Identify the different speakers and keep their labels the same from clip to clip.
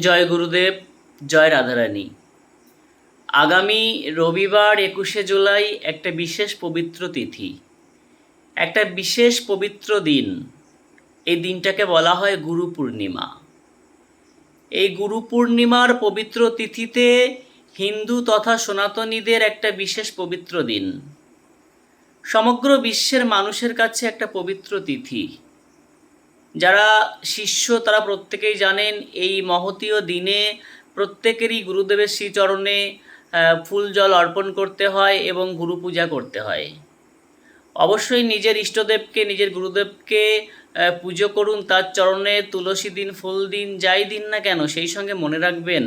Speaker 1: জয় গুরুদেব, জয় রাধারানী। আগামী রবিবার একুশে জুলাই একটা বিশেষ পবিত্র তিথি। একটা বিশেষ পবিত্র দিন। এই দিনটাকে বলা হয় গুরু পূর্ণিমা। এই গুরু পূর্ণিমার পবিত্র তিথিতে হিন্দু তথা সনাতনীদের একটা বিশেষ পবিত্র দিন। সমগ্র বিশ্বের মানুষের কাছে একটা পবিত্র তিথি। যারা শিষ্য তারা প্রত্যেকেই জানেন এই মহতীয় দিনে প্রত্যেকেরই গুরুদেবের শ্রীচরণে ফুল জল অর্পণ করতে হয় এবং গুরু পূজা করতে হয়। অবশ্যই নিজের ইষ্টদেবকে, নিজের গুরুদেবকে পুজো করুন, তার চরণে তুলসী দিন, ফুল দিন, যাই দিন না কেন, সেই সঙ্গে মনে রাখবেন,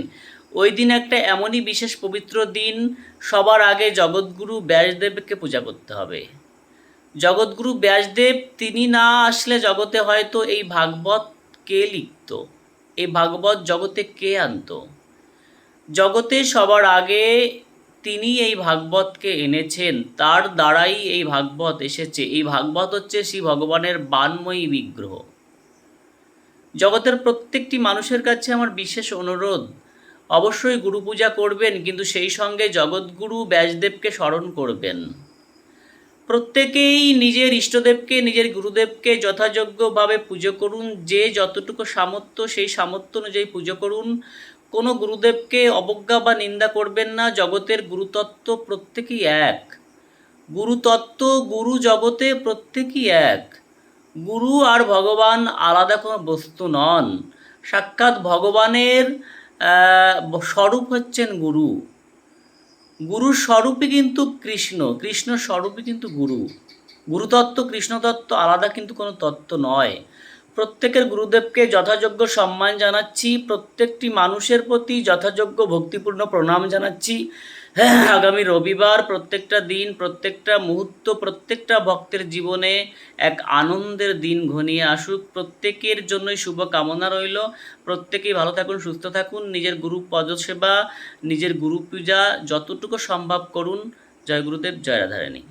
Speaker 1: ওই দিন একটা এমনই বিশেষ পবিত্র দিন, সবার আগে জগৎগুরু ব্যাসদেবকে পূজা করতে হবে। জগৎগুরু ব্যাসদেব, তিনি না আসলে জগতে হয়তো এই ভাগবত কে লিখত? এই ভাগবত জগতে কে আনতো? জগতে সবার আগে তিনি এই ভাগবতকে এনেছেন, তার দ্বারাই এই ভাগবত এসেছে। এই ভাগবত হচ্ছে শ্রী ভগবানের বানময়ী বিগ্রহ। জগতের প্রত্যেকটি মানুষের কাছে আমার বিশেষ অনুরোধ, অবশ্যই গুরু পূজা করবেন, কিন্তু সেই সঙ্গে জগৎগুরু ব্যাসদেবকে স্মরণ করবেন। প্রত্যেকেই নিজের ইষ্টদেবকে, নিজের গুরুদেবকে যথাযোগ্যভাবে পুজো করুন। যে যতটুকু সামর্থ্য, সেই সামর্থ্য অনুযায়ী পুজো করুন। কোনো গুরুদেবকে অবজ্ঞা বা নিন্দা করবেন না। জগতের গুরুতত্ত্ব প্রত্যেকেই এক। গুরুতত্ত্ব, গুরু জগতে প্রত্যেকই এক। গুরু আর ভগবান আলাদা কোনো বস্তু নন। সাক্ষাৎ ভগবানের স্বরূপ হচ্ছেন গুরু। গুরুর স্বরূপই কিন্তু কৃষ্ণ কৃষ্ণ স্বরূপই কিন্তু গুরু। গুরুতত্ত্ব, কৃষ্ণতত্ত্ব আলাদা কিন্তু কোনো তত্ত্ব নয়। প্রত্যেকের গুরুদেবকে যথাযোগ্য সম্মান জানাচ্ছি প্রত্যেকটি মানুষের প্রতি যথাযোগ্য ভক্তিপূর্ণ প্রণাম জানাচ্ছি। হ্যাঁ, আগামী রবিবার প্রত্যেকটা দিন প্রত্যেকটা মুহূর্ত প্রত্যেকটা ভক্তের জীবনে এক আনন্দের দিন ঘনিয়ে আসুক। প্রত্যেকের জন্যই শুভ কামনা রইল। প্রত্যেকেই ভালো থাকুন সুস্থ থাকুন। নিজের গুরু পদসেবা নিজের গুরু পূজা যতটুকু সম্ভব করুন। জয় গুরুদেব জয় রাধারানী।